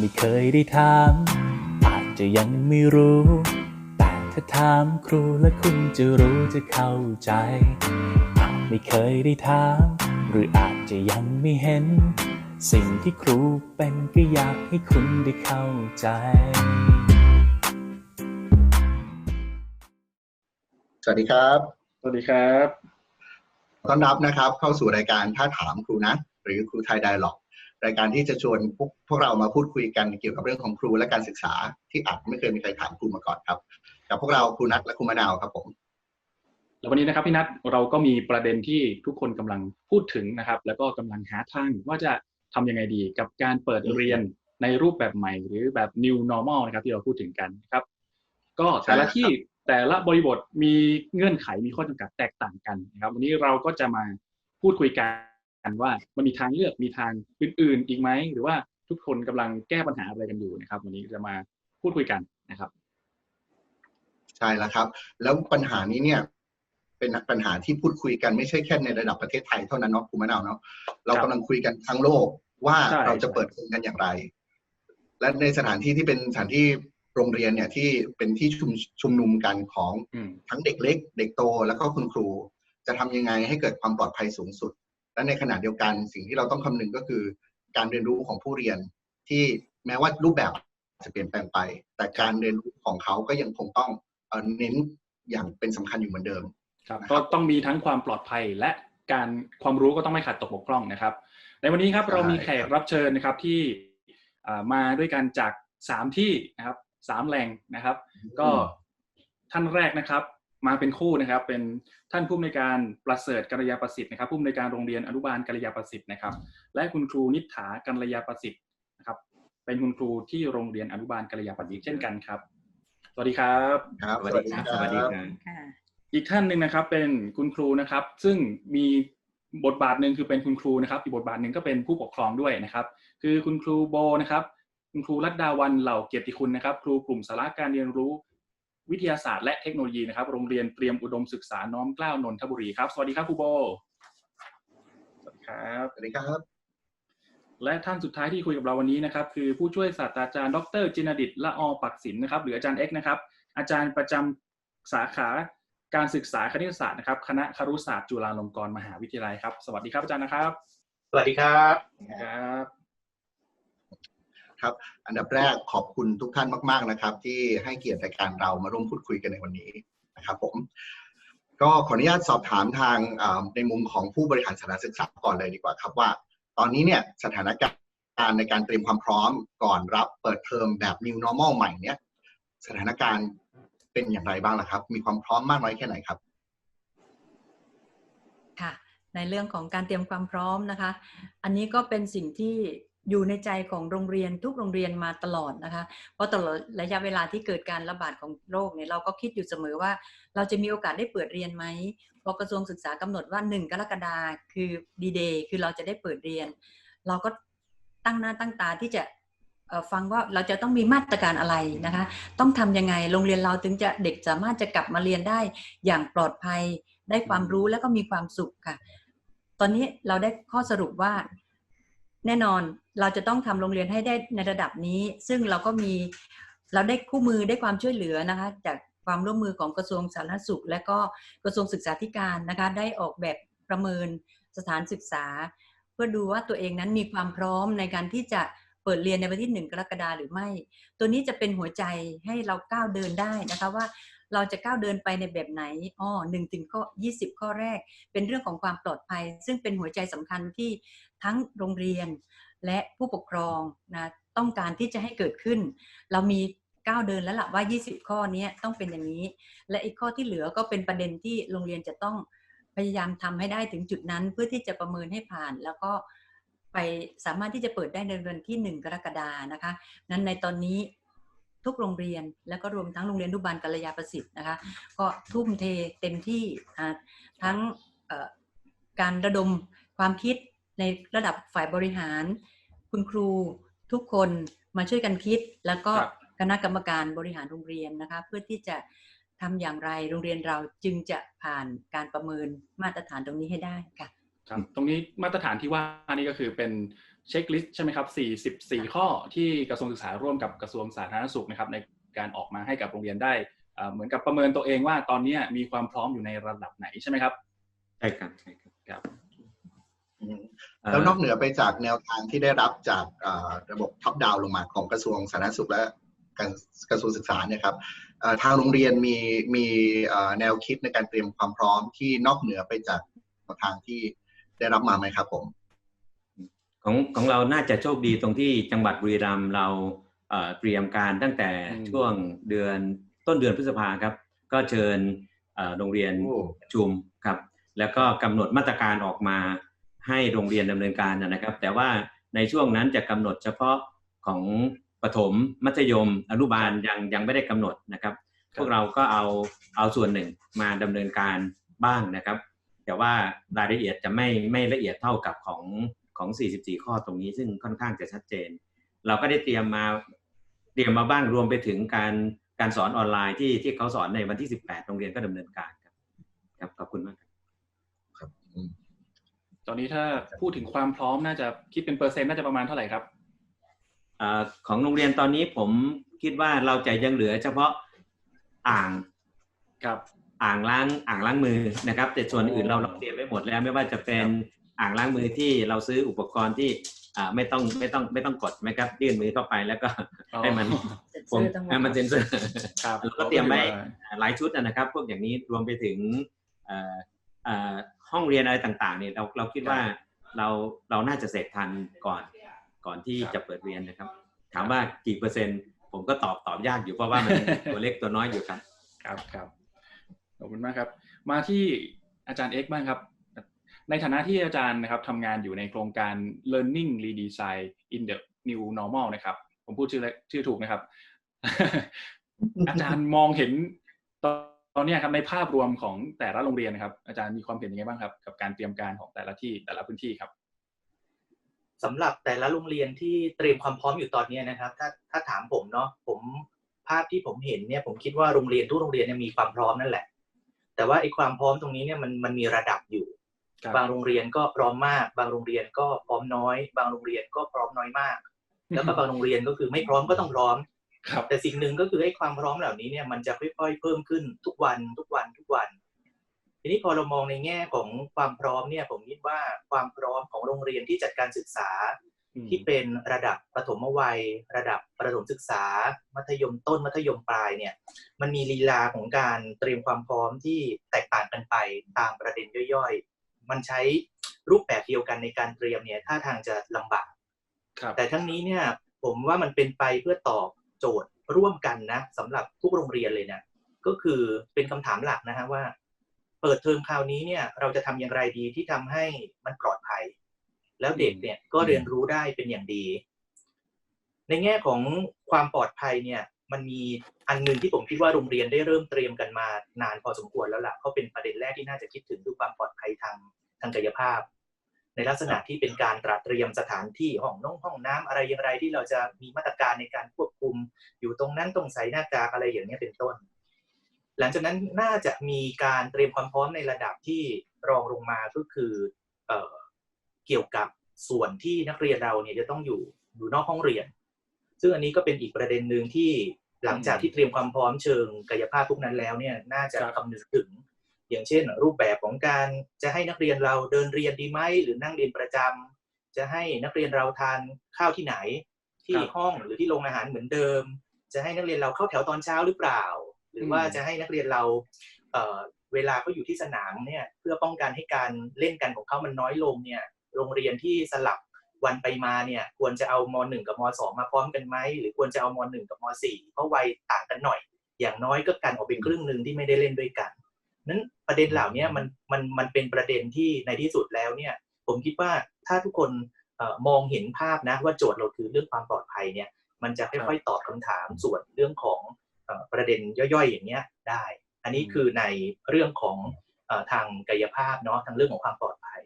ไม่เคยได้ถาม อาจจะยังไม่รู้ แต่ถ้าถามครูและคุณจะรู้จะเข้าใจ อาจไม่เคยได้ถาม หรืออาจจะยังไม่เห็น สิ่งที่ครูเป็นก็อยากให้คุณได้เข้าใจ สวัสดีครับ สวัสดีครับ ต้อนรับนะครับเข้าสู่รายการถ้าถามครูนะ หรือครูไทยไดร์ล็อก รายการที่จะชวนพวกพวกเรามาพูดคุยกันเกี่ยวกับเรื่องของครูและการศึกษาที่อาจไม่เคยมีใครถามครูมาก่อนครับกับพวกเราครูนัทและครูมะนาวครับผมแล้ววันนี้นะครับพี่นัทเราก็มีประเด็นที่ทุกคนกำลังพูดถึงนะครับ แล้วก็กำลังหาทางว่าจะทำยังไงดีกับการเปิดเรียนในรูปแบบใหม่ หรือแบบ new normal นะครับที่เราพูดถึงกันนะครับ ก็แต่ละที่แต่ละบริบทมีเงื่อนไขมีข้อจำกัดแตกต่างกันนะครับ วันนี้เราก็จะมาพูดคุยกัน ว่ามันมีทางเลือกมีทางอื่น ๆ อีกไหมหรือว่าทุกคนกำลังแก้ปัญหาอะไรกันอยู่นะครับ วันนี้จะมาพูดคุยกันนะครับใช่แล้วครับ แล้วปัญหานี้เนี่ยเป็นปัญหาที่พูดคุยกันไม่ใช่แค่ในระดับประเทศไทยเท่านั้นเนาะครูมะนาวเนาะเรากำลังคุยกันทั้งโลกว่าใช่เราจะเปิดเรียนกันอย่างไร และในสถานที่ที่เป็นสถานที่โรงเรียนเนี่ยที่เป็นที่ชุมชุมนุมกันของอืมทั้งเด็กเล็ก เด็กโตแล้วก็คุณครู จะทำยังไงให้เกิดความปลอดภัยสูงสุด และในขณะเดียวกันสิ่งที่เราต้องคำนึงก็คือ การเรียนรู้ของผู้เรียนที่แม้ว่ารูปแบบจะเปลี่ยนแปลงไป แต่การเรียนรู้ของเขาก็ยังคงต้องเอ่อเน้นอย่างเป็นสำคัญอยู่เหมือนเดิมครับนะครับก็ต้องมีทั้งความปลอดภัยและการความรู้ก็ต้องไม่ขาดตกบกพร่องนะครับ ในวันนี้ครับใช่เรามีแขคกรับรับเชิญนะครับที่อ่ามาด้วยกันจากสามที่นะครับสามแหล่งนะครับ ก็ท่านแรกนะครับ มาเป็นคู่นะครับ เป็นท่านผู้อำนวยการประเสริฐกัลยาประสิทธิ์นะครับผู้อำนวยการโรงเรียนอนุบาลกัลยาประสิทธิ์นะครับ และคุณครูนิษฐากัลยาประสิทธิ์นะครับ เป็นคุณครูที่โรงเรียนอนุบาลกัลยาประสิทธิ์เช่นกันครับ สวัสดีครับครับสวัสดีครับสวัสดีครับค่ะอีกท่านหนึ่งนะครับเป็นคุณครูนะครับ ซึ่งมีบทบาทหนึ่งคือเป็นคุณครูนะครับ อีกบทบาทหนึ่งก็เป็นผู้ปกครองด้วยนะครับ คือคุณครูโบนะครับ คุณครูรัตดาวันเหล่าเกียรติคุณนะครับ ครูกลุ่มสาระการเรียนรู้ วิทยาศาสตร์และเทคโนโลยีนะครับ โรงเรียนเตรียมอุดมศึกษาน้อมเกล้านนทบุรีครับ สวัสดีครับครูโบ สวัสดีครับ สวัสดีครับ และท่านสุดท้ายที่คุยกับเราวันนี้นะครับ คือผู้ช่วยศาสตราจารย์ ดรจินดิตละออปักศิลป์นะครับ หรืออาจารย์เอกนะครับ อาจารย์ประจำสาขาการศึกษาคณิตศาสตร์นะครับ คณะครุศาสตร์จุฬาลงกรณ์มหาวิทยาลัยครับ สวัสดีครับอาจารย์นะครับ สวัสดีครับ ครับ ครับ อันดับแรกขอบคุณทุกท่านมาก ๆนะครับ ที่ให้เกียรติรายการเรามาร่วมพูดคุยกันในวันนี้นะครับ ผม ก็ขออนุญาตสอบถามทางในมุมของผู้บริหารสถานศึกษาก่อนเลยดีกว่าครับว่า ตอนนี้เนี่ยสถานการณ์ในการเตรียมความพร้อมก่อนรับเปิดเทอมแบบ new normal ใหม่เนี่ยสถานการณ์เป็นอย่างไรบ้างล่ะครับ มีความพร้อมมากน้อยแค่ไหนครับค่ะในเรื่องของการเตรียมความพร้อมนะคะ อันนี้ก็เป็นสิ่งที่ อยู่ในใจของโรงเรียนทุกโรงเรียนมาตลอดนะคะ เพราะตลอดระยะเวลาที่เกิดการระบาดของโรคเนี่ยเราก็คิดอยู่เสมอว่า เราจะมีโอกาสได้เปิดเรียนไหมพราะกระทรวงศึกษากำหนดว่า 1 กรกฎาคมคือดีเดย์คือเราจะได้เปิดเรียน เราก็ตั้งหน้าตั้งตาที่จะฟังว่าเราจะต้องมีมาตรการอะไรนะคะ ต้องทำยังไงโรงเรียนเราถึงจะเด็กสามารถจะกลับมาเรียนได้อย่างปลอดภัย ได้ความรู้แล้วก็มีความสุขค่ะ ตอนนี้เราได้ข้อสรุปว่าแน่นอน เราจะต้องทำโรงเรียนให้ได้ในระดับนี้ ซึ่งเราก็มีเราได้คู่มือได้ความช่วยเหลือนะคะ จากความร่วมมือของกระทรวงสาธารณสุข และก็กระทรวงศึกษาธิการนะคะ ได้ออกแบบประเมินสถานศึกษา เพื่อดูว่าตัวเองนั้นมีความพร้อมในการที่จะเปิดเรียนในวันที่หนึ่งกรกฎาหรือไม่ ตัวนี้จะเป็นหัวใจให้เราก้าวเดินได้นะคะว่าเราจะก้าวเดินไปในแบบไหนอ๋อหนึ่งถึงข้อยี่สิบข้อแรก เป็นเรื่องของความปลอดภัย ซึ่งเป็นหัวใจสำคัญที่ทั้งโรงเรียน และผู้ปกครองนะต้องการที่จะให้เกิดขึ้น เรามีก้าวเดินแล้วล่ะว่า 20 ข้อนี้ต้องเป็นอย่างนี้ และอีกข้อที่เหลือก็เป็นประเด็นที่โรงเรียนจะต้องพยายามทำให้ได้ถึงจุดนั้นเพื่อที่จะประเมินให้ผ่าน แล้วก็ไปสามารถที่จะเปิดได้ในวันที่ 1 กรกฎานะคะ นั้นในตอนนี้ทุกโรงเรียนแล้วก็รวมทั้งโรงเรียนอนุบาลกัลยาประสิทธิ์นะคะ ก็ทุ่มเทเต็มที่ทั้งการระดมความคิด ในระดับฝ่ายบริหาร คุณครูทุกคนมาช่วยกันคิด แล้วก็ครับคณะกรรมการบริหารโรงเรียนนะคะ เพื่อที่จะทำอย่างไรโรงเรียนเราจึงจะผ่านการประเมินมาตรฐานตรงนี้ให้ได้ค่ะครับตรงนี้มาตรฐานที่ว่านี่ก็คือเป็นเช็คลิสต์ใช่ไหมครับ 44 ข้อที่กระทรวงศึกษาร่วมกับกระทรวงสาธารณสุขนะครับในการออกมาให้กับโรงเรียนได้อ่าเหมือนกับประเมินตัวเองว่าตอนนี้มีความพร้อมอยู่ในระดับไหนใช่ไหมครับ ใช่ครับ ใช่ครับครับอืม แล้วนอกเหนือไปจากแนวทางที่ได้รับจากเอ่อระบบท็อปดาวลงมาของกระทรวงสาธารณสุขและการกระทรวงศึกษาเนี่ยครับเอ่อทางโรงเรียนมีมีเอ่อแนวคิดในการเตรียมความพร้อมที่นอกเหนือไปจากแนวทางที่ได้รับมาไหมครับผม ของของเราน่าจะโชคดีตรงที่จังหวัดบุรีรัมย์เราเอ่อเตรียมการตั้งแต่อืมช่วงเดือนต้นเดือนพฤษภาครับ ก็เชิญเอ่อโรงเรียนโอ้ประชุมครับ แล้วก็กำหนดมาตรการออกมา ให้โรงเรียนดำเนินการนะครับ แต่ว่าในช่วงนั้นจะกำหนดเฉพาะของประถมมัธยมอนุบาลยังยังไม่ได้กำหนดนะครับ พวกเราก็เอาเอาส่วนหนึ่งมาดำเนินการบ้างนะครับ แต่ว่ารายละเอียดจะไม่ไม่ละเอียดเท่ากับของของ 44 ข้อตรงนี้ซึ่งค่อนข้างจะชัดเจน เราก็ได้เตรียมมาเตรียมมาบ้างรวมไปถึงการการสอนออนไลน์ที่ที่เขาสอนในวันที่ 18 โรงเรียนก็ดำเนินการครับครับขอบคุณมากครับ ตอนนี้ถ้าพูดถึงความพร้อมน่าจะคิดเป็นเปอร์เซ็นต์น่าจะประมาณเท่าไหร่ครับอ่าของโรงเรียนตอนนี้ผมคิดว่าเราจะยังเหลือเฉพาะอ่างครับอ่างล้างอ่างล้างมือนะครับ แต่ส่วนอื่นเราเราเตรียมไว้หมดแล้วไม่ว่าจะเป็นอ่างล้างมือที่เราซื้ออุปกรณ์ที่อ่าไม่ต้องไม่ต้องไม่ต้องกดไหมครับยื่นมือเข้าไปแล้วก็อ๋อให้มันเซ็นผเซอมร์ทั้งหมดให้มันเซ็นเซอร์ครับเราก็เตรียมไว้หลายชุดนะครับ พวกอย่างนี้รวมไปถึงเอ่อเอ่อ ห้องเรียนอะไรต่างๆเนี่ยเราเราคิดว่าเราเราน่าจะเสร็จทันก่อนก่อนที่จะเปิดเรียนนะครับ ถามว่ากี่เปอร์เซ็นต์ ผมก็ตอบตอบยากอยู่เพราะว่ามันตัวเล็กตัวน้อยอยู่ครับ ครับครับขอบคุณมากครับ มาที่อาจารย์เอกบ้างครับในฐานะที่อาจารย์นะครับทำงานอยู่ในโครงการ learning redesign in the new normal นะครับ ผมพูดชื่อและชื่อถูกนะครับ อาจารย์มองเห็นต อนตอนเนี้ยครับในภาพรวมของแต่ละโรงเรียนนะครับ อาจารย์มีความเห็นยังไงบ้างครับ กับการเตรียมการของแต่ละที่แต่ละพื้นที่ครับสำหรับแต่ละโรงเรียนที่เตรียมความพร้อมอยู่ตอนนี้นะครับ ถ้าถ้าถามผมเนาะผมภาพที่ผมเห็นเนี่ยผมคิดว่าโรงเรียนทุกโรงเรียนเนี่ยมีความพร้อมนั่นแหละ แต่ว่าไอ้ความพร้อมตรงนี้เนี่ยมันมันมีระดับอยู่ครับบางโรงเรียนก็พร้อมมาก บางโรงเรียนก็พร้อมน้อย บางโรงเรียนก็พร้อมน้อยมาก แล้วก็บางโรงเรียนก็คือไม่พร้อมก็ต้องพร้อม ครับแต่สิ่งหนึ่งก็คือไอ้ความพร้อมเหล่านี้เนี่ยมันจะค่อยๆเพิ่มขึ้นทุกวันทุกวันทุกวัน ทีนี้พอเรามองในแง่ของความพร้อมเนี่ยผมคิดว่าความพร้อมของโรงเรียนที่จัดการศึกษาอืมที่เป็นระดับประถมวัย ระดับประถมศึกษา มัธยมต้นมัธยมปลายเนี่ย มันมีลีลาของการเตรียมความพร้อมที่แตกต่างกันไปตามประเด็นย่อยๆ มันใช้รูปแบบเดียวกันในการเตรียมเนี่ยท่าทางจะลำบากครับแต่ทั้งนี้เนี่ยผมว่ามันเป็นไปเพื่อตอบ โจทย์ร่วมกันนะสำหรับทุกโรงเรียนเลยนะก็คือเป็นคำถามหลักนะฮะว่า เปิดเทอมคราวนี้เนี่ย เราจะทำอย่างไรดีที่ทำให้มันปลอดภัย แล้วเด็กเนี่ยก็เรียนรู้ได้เป็นอย่างดี ในแง่ของความปลอดภัยเนี่ย มันมีอันหนึ่งที่ผมคิดว่าโรงเรียนได้เริ่มเตรียมกันมานานพอสมควรแล้วล่ะเขาเป็นประเด็นแรกที่น่าจะคิดถึงคือความปลอดภัยทางทางกายภาพ ในลักษณะที่เป็นการตระเตรียมสถานที่ห้องน้องห้องน้ำอะไรอย่างไรที่เราจะมีมาตรการในการควบคุม อยู่ตรงนั้นต้องใส่หน้ากากอะไรอย่างนี้ยเป็นต้น หลังจากนั้นน่าจะมีการเตรียมความพร้อมในระดับที่รองลงมาก็คือเอ่อเกี่ยวกับส่วนที่นักเรียนเราเนี่ยจะต้องอยู่อยู่นอกห้องเรียน ซึ่งอันนี้ก็เป็นอีกประเด็นหนึ่งที่หลังจากที่เตรียมความพร้อมเชิงกายภาพพวกนั้นแล้วเนี่ยน่าจะครับคำนึงถึง อย่างเช่น รูปแบบของการจะให้นักเรียนเราเดินเรียนดีไหมหรือนั่งเรียนประจำจะให้นักเรียนเราทานข้าวที่ไหน ที่ห้องหรือที่โรงอาหารเหมือนเดิม จะให้นักเรียนเราเข้าแถวตอนเช้าหรือเปล่า หรือว่าจะให้นักเรียนเราเวลาเขาอยู่ที่สนามเนี่ยเพื่อป้องกันให้การเล่นกันของเขามันน้อยลงเนี่ยโรงเรียนที่สลับวันไปมาเนี่ยควรจะเอามหนึ่งกับมสองมาพร้อมกันไหมหรือควรจะเอามหนึ่งกับมสี่เพราะวัยต่างกันหน่อย อย่างน้อยก็กันออกเป็นครึ่งหนึ่งที่ไม่ได้เล่นด้วยกัน นั้นประเด็นเหล่านี้มันมันมันเป็นประเด็นที่ในที่สุดแล้วเนี่ย ผมคิดว่าถ้าทุกคนเออมองเห็นภาพนะว่าโจทย์เราคือเรื่องความปลอดภัยเนี่ย มันจะค่อยๆตอบคำถามส่วนเรื่องของเอ่อประเด็นย่อยๆอย่างเงี้ยได้ อันนี้คือในเรื่องของเออทางกายภาพเนาะทางเรื่องของความปลอดภัย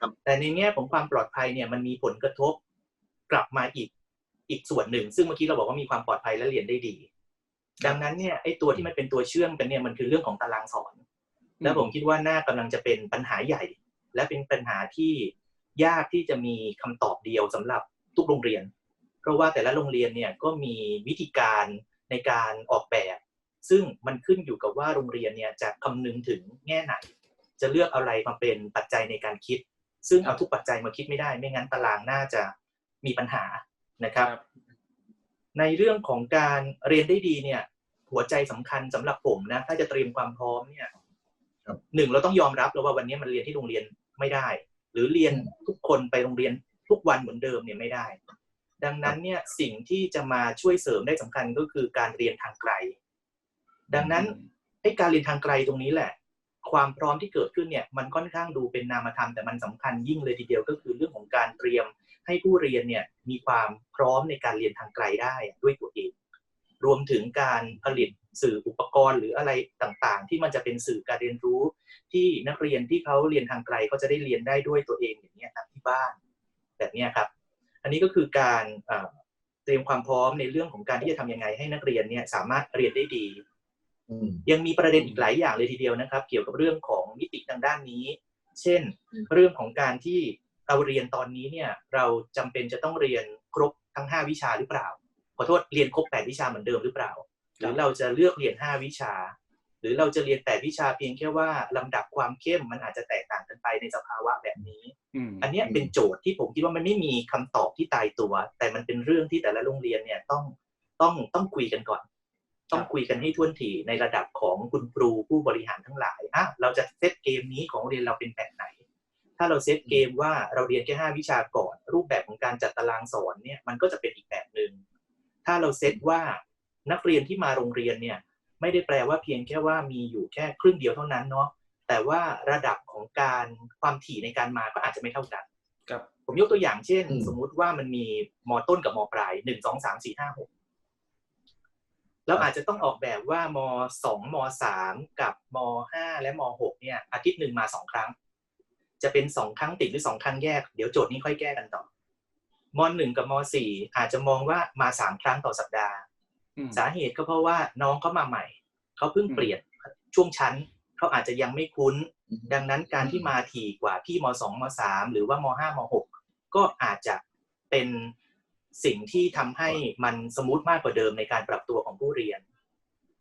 ครับแต่ในแง่ของความปลอดภัยเนี่ยมันมีผลกระทบกลับมาอีกอีกส่วนหนึ่ง ซึ่งเมื่อกี้เราบอกว่ามีความปลอดภัยและเรียนได้ดี ดังนั้นเนี่ยไอ้ตัวที่มันเป็นตัวเชื่อมกันเนี่ยมันคือเรื่องของตารางสอน แล้วผมคิดว่าน่ากำลังจะเป็นปัญหาใหญ่ และเป็นปัญหาที่ยากที่จะมีคำตอบเดียวสำหรับทุกโรงเรียน เพราะว่าแต่ละโรงเรียนเนี่ยก็มีวิธีการในการออกแบบ ซึ่งมันขึ้นอยู่กับว่าโรงเรียนเนี่ยจะคำนึงถึงแง่ไหน จะเลือกอะไรมาเป็นปัจจัยในการคิด ซึ่งเอาทุกปัจจัยมาคิดไม่ได้ ไม่งั้นตารางน่าจะมีปัญหานะครับ ในเรื่องของการเรียนได้ดีเนี่ยหัวใจสำคัญสำหรับผมนะถ้าจะเตรียมความพร้อมเนี่ยครับ หนึ่งเราต้องยอมรับแล้วว่าวันนี้มันเรียนที่โรงเรียนไม่ได้ หรือเรียนทุกคนไปโรงเรียนทุกวันเหมือนเดิมเนี่ยไม่ได้ ดังนั้นเนี่ยสิ่งที่จะมาช่วยเสริมได้สำคัญก็คือการเรียนทางไกล ดังนั้นไอ้การเรียนทางไกลตรงนี้แหละ ความพร้อมที่เกิดขึ้นเนี่ยมันค่อนข้างดูเป็นนามธรรมแต่มันสำคัญยิ่งเลยทีเดียวก็คือเรื่องของการเตรียมให้ผู้เรียนเนี่ยมีความพร้อมในการเรียนทางไกลได้ด้วยตัวเอง รวมถึงการผลิตสื่ออุปกรณ์หรืออะไรต่างๆ ที่มันจะเป็นสื่อการเรียนรู้ ที่นักเรียนที่เขาเรียนทางไกลเขาจะได้เรียนได้ด้วยตัวเองอย่างนี้ยครับที่บ้านแบบเนี้ยครับ อันนี้ก็คือการเอ่อเตรียมความพร้อมในเรื่องของการที่จะทำยังไงให้นักเรียนเนี่ยสามารถเรียนได้ดีอืมยังมีประเด็นอีกหลายอย่างเลยทีเดียวนะครับ เกี่ยวกับเรื่องของมิติทางด้านนี้ เช่น เรื่องของการที่เราเรียนตอนนี้เนี่ยเราจำเป็นจะต้องเรียนครบทั้ง 5 วิชาหรือเปล่า ขอโทษเรียนครบ8วิชาเหมือนเดิมหรือเปล่า หรือเราจะเลือกเรียน5วิชา หรือเราจะเรียน8วิชาเพียงแค่ว่าลำดับความเข้มมันอาจจะแตกต่างกันไปในสภาวะแบบนี้อืมอันเนี้ยเป็นโจทย์ที่ผมคิดว่ามันไม่มีคำตอบที่ตายตัว แต่มันเป็นเรื่องที่แต่ละโรงเรียนเนี่ยต้องต้องต้องคุยกันก่อน ต้องคุยกันให้ท่วนถี่ในระดับของคุณครูผู้บริหารทั้งหลายอะเราจะเซตเกมนี้ของโรงเรียนเราเป็นแบบไหนถ้าเราเซตเกมว่าเราเรียนแค่ห้าวิชาก่อน รูปแบบของการจัดตารางสอนเนี่ยมันก็จะเป็นอีกแบบหนึ่ง ถ้าเราเซตว่านักเรียนที่มาโรงเรียนเนี่ยไม่ได้แปลว่าเพียงแค่ว่ามีอยู่แค่ครึ่งเดียวเท่านั้นเนาะแต่ว่าระดับของการความถี่ในการมาก็อาจจะไม่เท่ากันครับผมยกตัวอย่างเช่นอืมสมมุติว่ามันมีมอต้นกับมอปลายหนึ่งสองสามสี่ห้าหกเราอาจจะต้องออกแบบว่ามสองมสามกับมห้าและมหกเนี่ยอาทิตย์หนึ่งมาสองครั้ง จะเป็นสองครั้งติดหรือสองครั้งแยก เดี๋ยวโจทย์นี้ค่อยแก้กันต่อ มหนึ่งกับมสี่อาจจะมองว่ามาสามครั้งต่อสัปดาห์อืมสาเหตุก็เพราะว่าน้องเขามาใหม่ เขาเพิ่งเปลี่ยนช่วงชั้นเขาอาจจะยังไม่คุ้น ดังนั้นการที่มาถี่กว่าพี่มสองมสามหรือว่ามห้ามหกก็อาจจะเป็นสิ่งที่ทำให้มันสมูทมากกว่าเดิมในการปรับตัวของผู้เรียน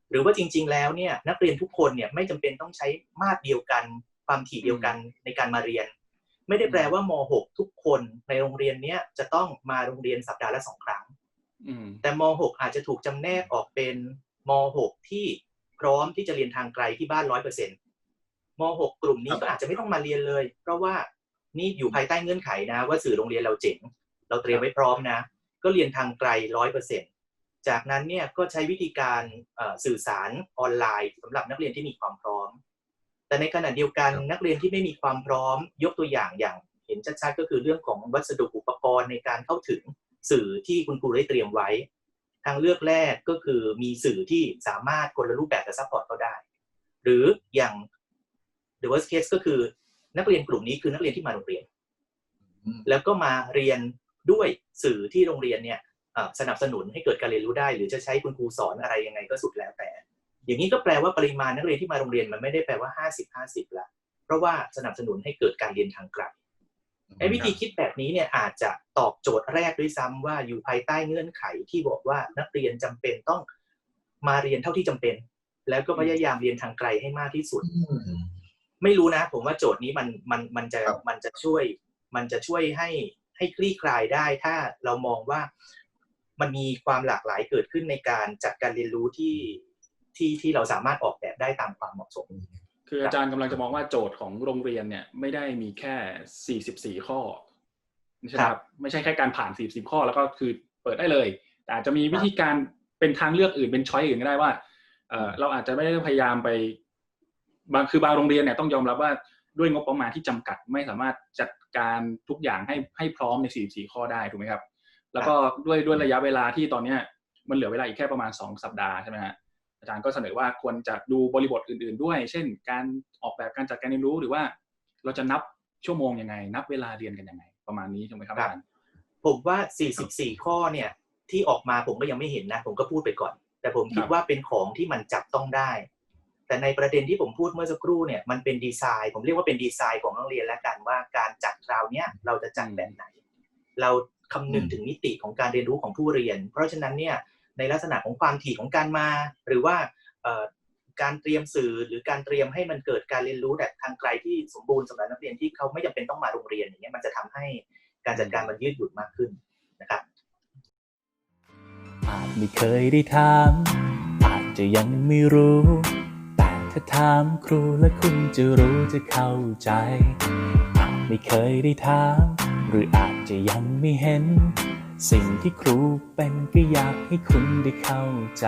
หรือว่าจริง ๆ แล้วเนี่ยนักเรียนทุกคนเนี่ยไม่จำเป็นต้องใช้มาตรเดียวกันความถี่เดียวกันในการมาเรียน ไม่ได้แปลว่ามหกทุกคนในโรงเรียนเนี้ยจะต้องมาโรงเรียนสัปดาห์ละสองครั้งอืมแต่ม .6 อาจจะถูกจำแนกออกเป็นม .6 ที่พร้อมที่จะเรียนทางไกลที่บ้านร้อยเปอร์เซ็นต์ม .6 กลุ่มนี้ก็อาจจะไม่ต้องมาเรียนเลย เพราะว่านี่อยู่ภายใต้เงื่อนไขนะ ว่าสื่อโรงเรียนเราเจ๋งเราเตรียมไว้พร้อมนะ ก็เรียนทางไกลร้อยเปอร์เซ็นต์จากนั้นเนี่ยก็ใช้วิธีการเอ่อสื่อสารออนไลน์สำหรับนักเรียนที่มีความพร้อม แต่ในขณะเดียวกันนักเรียนที่ไม่มีความพร้อมยกตัวอย่างอย่างเห็นชัดๆก็คือเรื่องของวัสดุอุปกรณ์ในการเข้าถึงสื่อที่คุณครูได้เตรียมไว้ ทางเลือกแรกก็คือมีสื่อที่สามารถคนละรูปแบบจะซัพพอร์ตเขาได้ หรืออย่าง the worst case ก็คือนักเรียนกลุ่มนี้คือนักเรียนที่มาโรงเรียนอืมแล้วก็มาเรียนด้วยสื่อที่โรงเรียนเนี่ยเอ่อสนับสนุนให้เกิดการเรียนรู้ได้ หรือจะใช้คุณครูสอนอะไรยังไงก็สุดแล้วแต่ อย่างนี้ก็แปลว่าปริมาณนักเรียนที่มาโรงเรียนมันไม่ได้แปลว่า 50 50ละเพราะว่าสนับสนุนให้เกิดการเรียนทางไกลไอ้วิธีคิดแบบนี้เนี่ยอาจจะตอบโจทย์แรกด้วยซ้ำว่าอยู่ภายใต้เงื่อนไขที่บอกว่านักเรียนจำเป็นต้องมาเรียนเท่าที่จำเป็น แล้วก็พยายามเรียนทางไกลให้มากที่สุดอืมไม่รู้นะ ผมว่าโจทย์นี้มันมันมันจะครับมันจะช่วย มันจะช่วยให้ให้คลี่คลายได้ ถ้าเรามองว่ามันมีความหลากหลายเกิดขึ้นในการจัดการเรียนรู้ที่ ที่ที่เราสามารถออกแบบได้ตามความเหมาะสม คืออาจารย์กำลังจะมองว่าโจทย์ของโรงเรียนเนี่ยไม่ได้มีแค่ 44 ข้อใช่ไหมครับไม่ใช่แค่การผ่าน 44 ข้อแล้วก็คือเปิดได้เลย แต่อาจจะมีวิธีการเป็นทางเลือกอื่นเป็นช้อยอื่นก็ได้ว่าเออเราอาจจะไม่ได้พยายามไปบางคือบางโรงเรียนเนี่ยต้องยอมรับว่าด้วยงบประมาณที่จำกัดไม่สามารถจัดการทุกอย่างให้ให้พร้อมใน 44 ข้อได้ถูกไหมครับ แล้วก็ด้วยด้วยระยะเวลาที่ตอนเนี้ยมันเหลือเวลาอีกแค่ประมาณ 2 สัปดาห์ใช่ไหมฮะ อาจารย์ก็เสนอว่าควรจะดูบริบทอื่น ๆ ด้วย เช่น การออกแบบการจัดการเรียนรู้หรือว่า เราจะนับชั่วโมงยังไง นับเวลาเรียนกันยังไง ประมาณนี้ใช่ไหมครับครัอาบจารย์ผมว่า 44 ข้อเนี่ยที่ออกมาผมก็ยังไม่เห็นนะ ผมก็พูดไปก่อน แต่ผมคิดครับว่าเป็นของที่มันจับต้องได้ แต่ในประเด็นที่ผมพูดเมื่อสักครู่เนี่ยมันเป็นดีไซน์ ผมเรียกว่าเป็นดีไซน์ของโรงเรียนแล้วกันว่าการจัดคราวเนี้ยเราจะจัดแบบไหน เราคำนึงถึงมิติของการเรียนรู้ของผู้เรียน เพราะฉะนั้นเนี่ย ในลักษณะของความถี่ของการมา หรือว่าการเตรียมสื่อหรือการเตรียมให้มันเกิดการเรียนรู้แบบทางไกลที่สมบูรณ์สำหรับนักเรียนที่เขาไม่จำเป็นต้องมาโรงเรียนอย่างเงี้ยมันจะทำให้การจัดการมันยืดหยุ่นมากขึ้นนะครับอาจไม่เคยได้ถามอาจจะยังไม่รู้ แต่ถ้าถามครูและคุณจะรู้จะเข้าใจ อาจไม่เคยได้ถาม หรืออาจจะยังไม่เห็น สิ่งที่ครูเป็นก็อยากให้คุณได้เข้าใจ